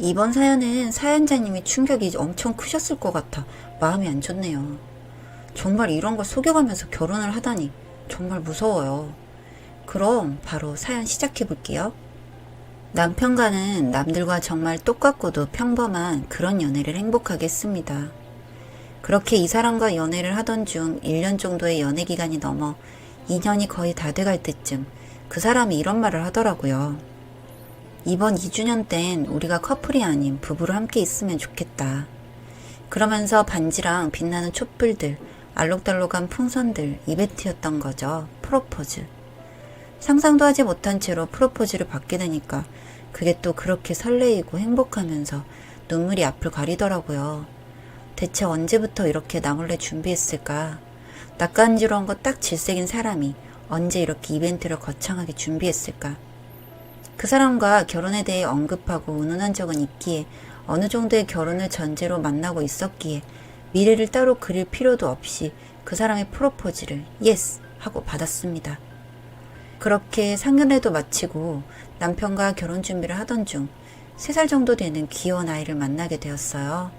이번 사연은 사연자님이 충격이 엄청 크셨을 것 같아 마음이 안 좋네요. 정말 이런 걸 속여가면서 결혼을 하다니 정말 무서워요. 그럼 바로 사연 시작해 볼게요. 남편과는 남들과 정말 똑같고도 평범한 그런 연애를 행복하게 했습니다. 그렇게 이 사람과 연애를 하던 중 1년 정도의 연애 기간이 넘어 2년이 거의 다 돼갈 때쯤 그 사람이 이런 말을 하더라고요. 이번 2주년 땐 우리가 커플이 아닌 부부로 함께 있으면 좋겠다. 그러면서 반지랑 빛나는 촛불들, 알록달록한 풍선들, 이벤트였던 거죠. 프로포즈. 상상도 하지 못한 채로 프로포즈를 받게 되니까 그게 또 그렇게 설레이고 행복하면서 눈물이 앞을 가리더라고요. 대체 언제부터 이렇게 나 몰래 준비했을까? 낯간지러운 거 딱 질색인 사람이 언제 이렇게 이벤트를 거창하게 준비했을까? 그 사람과 결혼에 대해 언급하고 운운한 적은 있기에 어느 정도의 결혼을 전제로 만나고 있었기에 미래를 따로 그릴 필요도 없이 그 사람의 프로포즈를 예스 하고 받았습니다. 그렇게 상견례도 마치고 남편과 결혼 준비를 하던 중 3살 정도 되는 귀여운 아이를 만나게 되었어요.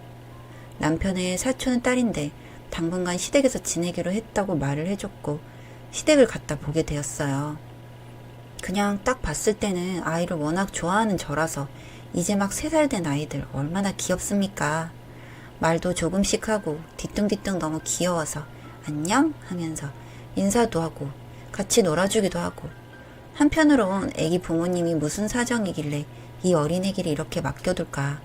남편의 사촌은 딸인데 당분간 시댁에서 지내기로 했다고 말을 해줬고 시댁을 갔다 보게 되었어요. 그냥 딱 봤을 때는 아이를 워낙 좋아하는 저라서 이제 막 3살 된 아이들 얼마나 귀엽습니까? 말도 조금씩 하고 뒤뚱뒤뚱 너무 귀여워서 안녕 하면서 인사도 하고 같이 놀아주기도 하고 한편으론 애기 부모님이 무슨 사정이길래 이 어린애기를 이렇게 맡겨둘까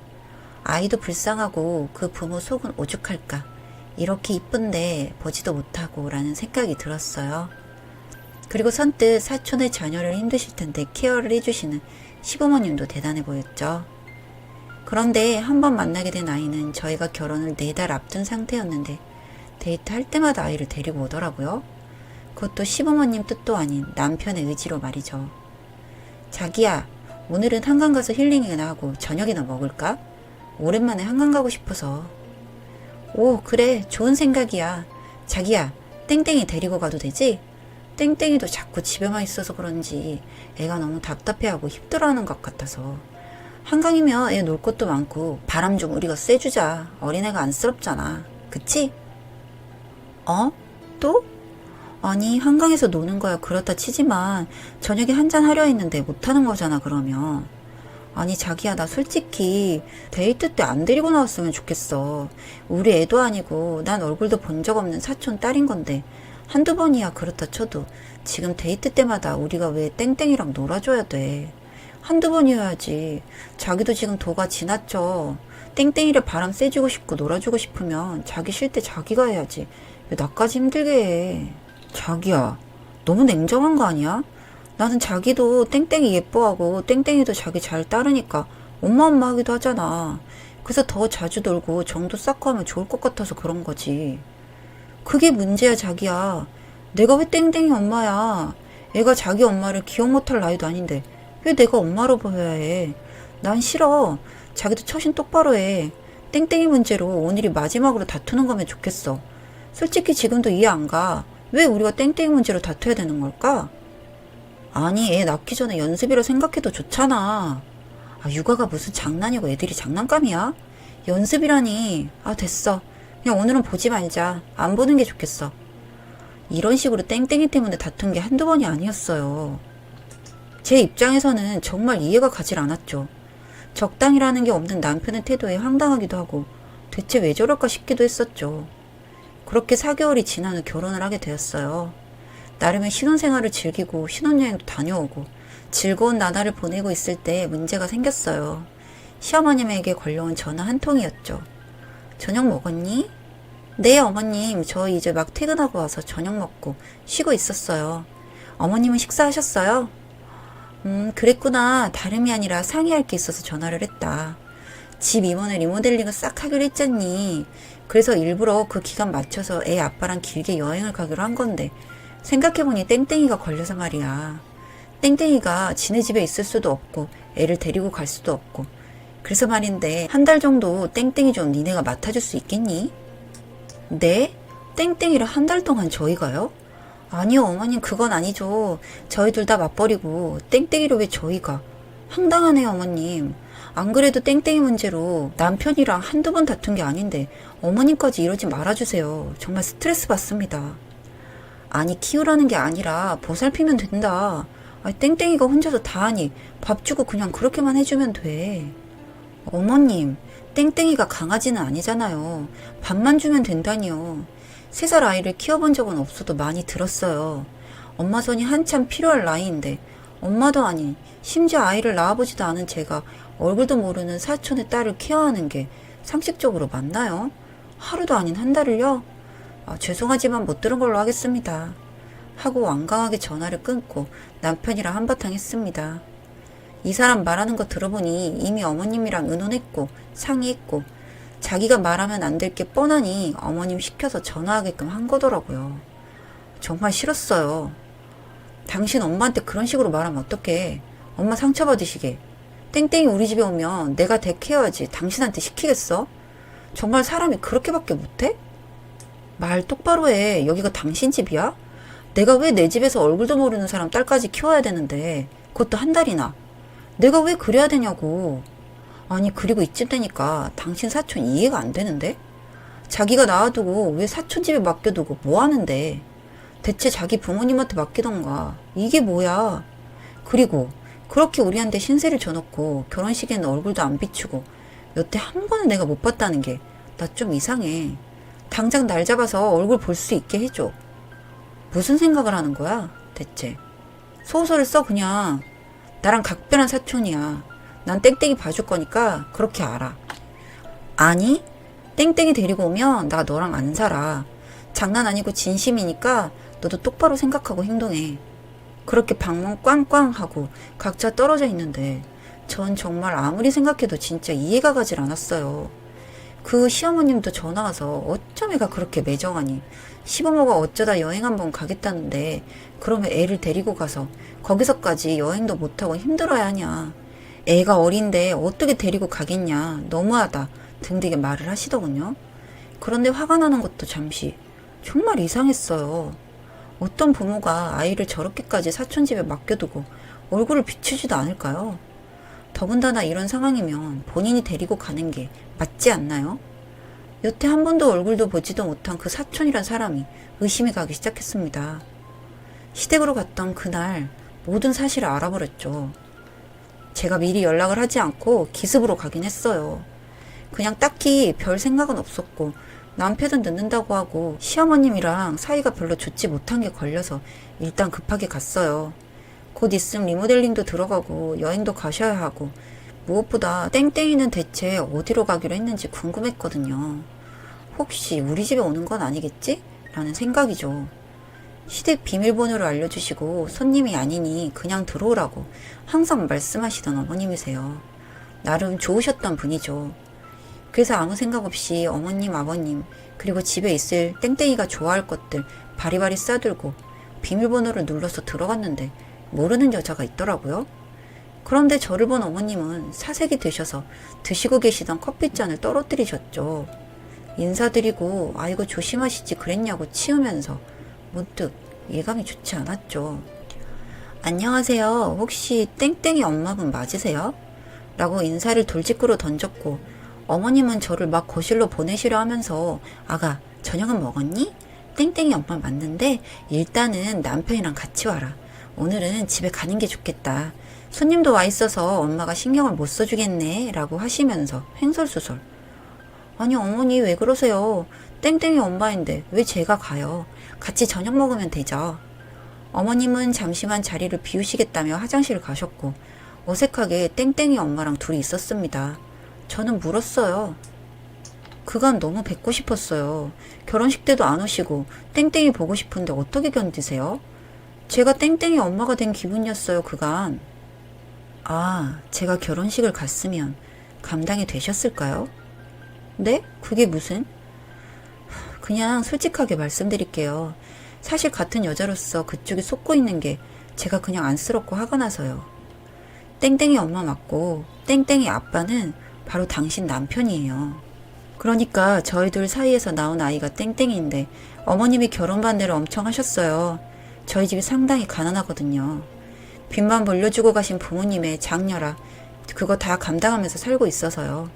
아이도 불쌍하고 그 부모 속은 오죽할까 이렇게 이쁜데 보지도 못하고 라는 생각이 들었어요. 그리고 선뜻 사촌의 자녀를 힘드실 텐데 케어를 해주시는 시부모님도 대단해 보였죠. 그런데 한 번 만나게 된 아이는 저희가 결혼을 네 달 앞둔 상태였는데 데이트할 때마다 아이를 데리고 오더라고요. 그것도 시부모님 뜻도 아닌 남편의 의지로 말이죠. 자기야, 오늘은 한강 가서 힐링이나 하고 저녁이나 먹을까? 오랜만에 한강 가고 싶어서. 오, 그래. 좋은 생각이야. 자기야, 땡땡이 데리고 가도 되지? 땡땡이도 자꾸 집에만 있어서 그런지 애가 너무 답답해하고 힘들어하는 것 같아서. 한강이면 애 놀 것도 많고 바람 좀 우리가 쐬주자. 어린애가 안쓰럽잖아. 그치? 어? 또? 아니 한강에서 노는 거야 그렇다 치지만 저녁에 한잔 하려 했는데 못하는 거잖아 그러면. 아니 자기야 나 솔직히 데이트 때 안 데리고 나왔으면 좋겠어. 우리 애도 아니고 난 얼굴도 본 적 없는 사촌 딸인 건데 한두 번이야 그렇다 쳐도 지금 데이트 때마다 우리가 왜 땡땡이랑 놀아줘야 돼. 한두 번이어야지. 자기도 지금 도가 지났죠. 땡땡이를 바람 쐬주고 싶고 놀아주고 싶으면 자기 쉴 때 자기가 해야지. 왜 나까지 힘들게 해. 자기야, 너무 냉정한 거 아니야? 나는 자기도 땡땡이 예뻐하고 땡땡이도 자기 잘 따르니까 엄마 엄마 하기도 하잖아. 그래서 더 자주 놀고 정도 쌓고 하면 좋을 것 같아서 그런 거지. 그게 문제야, 자기야. 내가 왜 땡땡이 엄마야? 애가 자기 엄마를 기억 못할 나이도 아닌데 왜 내가 엄마로 보여야 해? 난 싫어. 자기도 처신 똑바로 해. 땡땡이 문제로 오늘이 마지막으로 다투는 거면 좋겠어. 솔직히 지금도 이해 안 가. 왜 우리가 땡땡이 문제로 다투어야 되는 걸까? 아니, 애 낳기 전에 연습이라 생각해도 좋잖아. 아, 육아가 무슨 장난이고 애들이 장난감이야? 연습이라니. 아, 됐어. 그냥 오늘은 보지 말자. 안 보는 게 좋겠어. 이런 식으로 땡땡이 때문에 다툰 게 한두 번이 아니었어요. 제 입장에서는 정말 이해가 가질 않았죠. 적당이라는 게 없는 남편의 태도에 황당하기도 하고 대체 왜 저럴까 싶기도 했었죠. 그렇게 4개월이 지난 후 결혼을 하게 되었어요. 나름의 신혼생활을 즐기고 신혼여행도 다녀오고 즐거운 나날을 보내고 있을 때 문제가 생겼어요. 시어머님에게 걸려온 전화 한 통이었죠. 저녁 먹었니? 네, 어머님. 저 이제 막 퇴근하고 와서 저녁 먹고 쉬고 있었어요. 어머님은 식사하셨어요? 음, 그랬구나. 다름이 아니라 상의할 게 있어서 전화를 했다. 집 임원을 리모델링을 싹 하기로 했잖니. 그래서 일부러 그 기간 맞춰서 애 아빠랑 길게 여행을 가기로 한 건데, 생각해보니 땡땡이가 걸려서 말이야. 땡땡이가 지네 집에 있을 수도 없고, 애를 데리고 갈 수도 없고. 그래서 말인데, 한 달 정도 땡땡이 좀 니네가 맡아줄 수 있겠니? 네? 땡땡이를 한 달 동안 저희가요? 아니요, 어머님, 그건 아니죠. 저희 둘 다 맞벌이고, 땡땡이를 왜 저희가? 황당하네요, 어머님. 안 그래도 땡땡이 문제로 남편이랑 한두 번 다툰 게 아닌데 어머님까지 이러지 말아주세요. 정말 스트레스 받습니다. 아니, 키우라는 게 아니라 보살피면 된다. 아니, 땡땡이가 혼자서 다 하니 밥 주고 그냥 그렇게만 해주면 돼. 어머님, 땡땡이가 강아지는 아니잖아요. 밥만 주면 된다니요. 세 살 아이를 키워본 적은 없어도 많이 들었어요. 엄마 손이 한참 필요할 나이인데 엄마도 아닌 심지어 아이를 낳아보지도 않은 제가 얼굴도 모르는 사촌의 딸을 케어하는 게 상식적으로 맞나요? 하루도 아닌 한 달을요? 아, 죄송하지만 못 들은 걸로 하겠습니다. 하고 완강하게 전화를 끊고 남편이랑 한바탕 했습니다. 이 사람 말하는 거 들어보니 이미 어머님이랑 의논했고 상의했고 자기가 말하면 안 될 게 뻔하니 어머님 시켜서 전화하게끔 한 거더라고요. 정말 싫었어요. 당신 엄마한테 그런 식으로 말하면 어떡해. 엄마 상처받으시게. 땡땡이 우리 집에 오면 내가 대케어하지 당신한테 시키겠어? 정말 사람이 그렇게밖에 못해? 말 똑바로 해. 여기가 당신 집이야? 내가 왜 내 집에서 얼굴도 모르는 사람 딸까지 키워야 되는데 그것도 한 달이나. 내가 왜 그래야 되냐고. 아니 그리고 이쯤 되니까 당신 사촌 이해가 안 되는데? 자기가 낳아두고 왜 사촌 집에 맡겨두고 뭐 하는데? 대체 자기 부모님한테 맡기던가. 이게 뭐야? 그리고 그렇게 우리한테 신세를 져놓고 결혼식에는 얼굴도 안 비추고 여태 한 번은 내가 못 봤다는 게 나 좀 이상해. 당장 날 잡아서 얼굴 볼 수 있게 해줘. 무슨 생각을 하는 거야, 대체? 소설을 써, 그냥. 나랑 각별한 사촌이야. 난 땡땡이 봐줄 거니까 그렇게 알아. 아니, 땡땡이 데리고 오면 나 너랑 안 살아. 장난 아니고 진심이니까 너도 똑바로 생각하고 행동해. 그렇게 방문 꽝꽝 하고 각자 떨어져 있는데 전 정말 아무리 생각해도 진짜 이해가 가질 않았어요. 그 시어머님도 전화 와서 어쩜 애가 그렇게 매정하니 시부모가 어쩌다 여행 한번 가겠다는데 그러면 애를 데리고 가서 거기서까지 여행도 못하고 힘들어야 하냐. 애가 어린데 어떻게 데리고 가겠냐. 너무하다. 등등의 말을 하시더군요. 그런데 화가 나는 것도 잠시 정말 이상했어요. 어떤 부모가 아이를 저렇게까지 사촌집에 맡겨두고 얼굴을 비추지도 않을까요? 더군다나 이런 상황이면 본인이 데리고 가는 게 맞지 않나요? 여태 한 번도 얼굴도 보지도 못한 그 사촌이란 사람이 의심이 가기 시작했습니다. 시댁으로 갔던 그날 모든 사실을 알아버렸죠. 제가 미리 연락을 하지 않고 기습으로 가긴 했어요. 그냥 딱히 별 생각은 없었고 남편은 늦는다고 하고 시어머님이랑 사이가 별로 좋지 못한 게 걸려서 일단 급하게 갔어요. 곧 있으면 리모델링도 들어가고 여행도 가셔야 하고 무엇보다 땡땡이는 대체 어디로 가기로 했는지 궁금했거든요. 혹시 우리 집에 오는 건 아니겠지? 라는 생각이죠. 시댁 비밀번호를 알려주시고 손님이 아니니 그냥 들어오라고 항상 말씀하시던 어머님이세요. 나름 좋으셨던 분이죠. 그래서 아무 생각 없이 어머님, 아버님, 그리고 집에 있을 땡땡이가 좋아할 것들 바리바리 싸들고 비밀번호를 눌러서 들어갔는데 모르는 여자가 있더라고요. 그런데 저를 본 어머님은 사색이 되셔서 드시고 계시던 커피잔을 떨어뜨리셨죠. 인사드리고 아이고 조심하시지 그랬냐고 치우면서 문득 예감이 좋지 않았죠. 안녕하세요. 혹시 땡땡이 엄마분 맞으세요? 라고 인사를 돌직구로 던졌고 어머님은 저를 막 거실로 보내시려 하면서 아가 저녁은 먹었니? 땡땡이 엄마 맞는데 일단은 남편이랑 같이 와라. 오늘은 집에 가는 게 좋겠다. 손님도 와 있어서 엄마가 신경을 못 써주겠네. 라고 하시면서 횡설수설. 아니, 어머니 왜 그러세요? 땡땡이 엄마인데 왜 제가 가요? 같이 저녁 먹으면 되죠. 어머님은 잠시만 자리를 비우시겠다며 화장실을 가셨고 어색하게 땡땡이 엄마랑 둘이 있었습니다. 저는 물었어요. 그간 너무 뵙고 싶었어요. 결혼식 때도 안 오시고 땡땡이 보고 싶은데 어떻게 견디세요? 제가 땡땡이 엄마가 된 기분이었어요, 그간. 아, 제가 결혼식을 갔으면 감당이 되셨을까요? 네? 그게 무슨? 그냥 솔직하게 말씀드릴게요. 사실 같은 여자로서 그쪽이 속고 있는 게 제가 그냥 안쓰럽고 화가 나서요. 땡땡이 엄마 맞고 땡땡이 아빠는 바로 당신 남편이에요. 그러니까 저희 둘 사이에서 나온 아이가 땡땡이인데 어머님이 결혼 반대를 엄청 하셨어요. 저희 집이 상당히 가난하거든요. 빚만 벌려주고 가신 부모님의 장녀라 그거 다 감당하면서 살고 있어서요.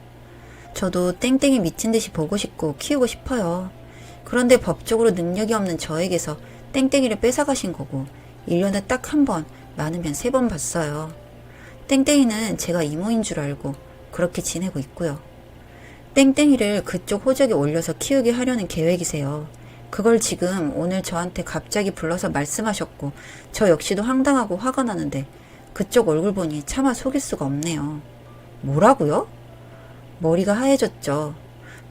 저도 땡땡이 미친 듯이 보고 싶고 키우고 싶어요. 그런데 법적으로 능력이 없는 저에게서 땡땡이를 뺏어가신 거고 1년에 딱 한 번, 많으면 세 번 봤어요. 땡땡이는 제가 이모인 줄 알고 그렇게 지내고 있고요. 땡땡이를 그쪽 호적에 올려서 키우게 하려는 계획이세요. 그걸 지금 오늘 저한테 갑자기 불러서 말씀하셨고 저 역시도 황당하고 화가 나는데 그쪽 얼굴 보니 차마 속일 수가 없네요. 뭐라고요? 머리가 하얘졌죠.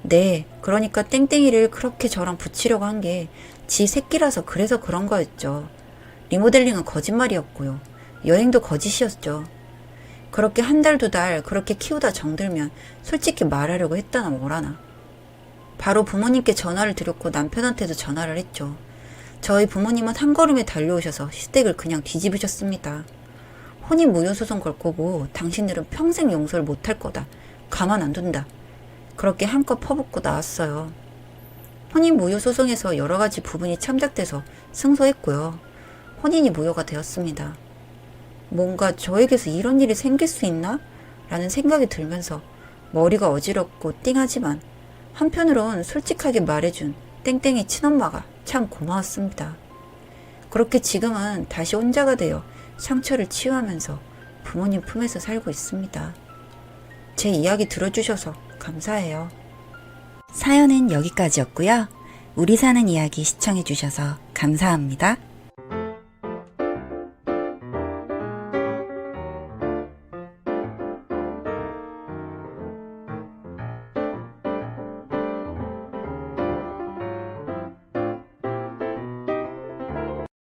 네, 그러니까 땡땡이를 그렇게 저랑 붙이려고 한 게 지 새끼라서 그래서 그런 거였죠. 리모델링은 거짓말이었고요. 여행도 거짓이었죠. 그렇게 한 달, 두 달 그렇게 키우다 정들면 솔직히 말하려고 했다나 뭐라나. 바로 부모님께 전화를 드렸고 남편한테도 전화를 했죠. 저희 부모님은 한 걸음에 달려오셔서 시댁을 그냥 뒤집으셨습니다. 혼인 무효 소송 걸 거고 당신들은 평생 용서를 못 할 거다. 가만 안 둔다. 그렇게 한껏 퍼붓고 나왔어요. 혼인 무효 소송에서 여러 가지 부분이 참작돼서 승소했고요. 혼인이 무효가 되었습니다. 뭔가 저에게서 이런 일이 생길 수 있나? 라는 생각이 들면서 머리가 어지럽고 띵하지만 한편으론 솔직하게 말해준 땡땡이 친엄마가 참 고마웠습니다. 그렇게 지금은 다시 혼자가 되어 상처를 치유하면서 부모님 품에서 살고 있습니다. 제 이야기 들어주셔서 감사해요. 사연은 여기까지였고요. 우리 사는 이야기 시청해주셔서 감사합니다.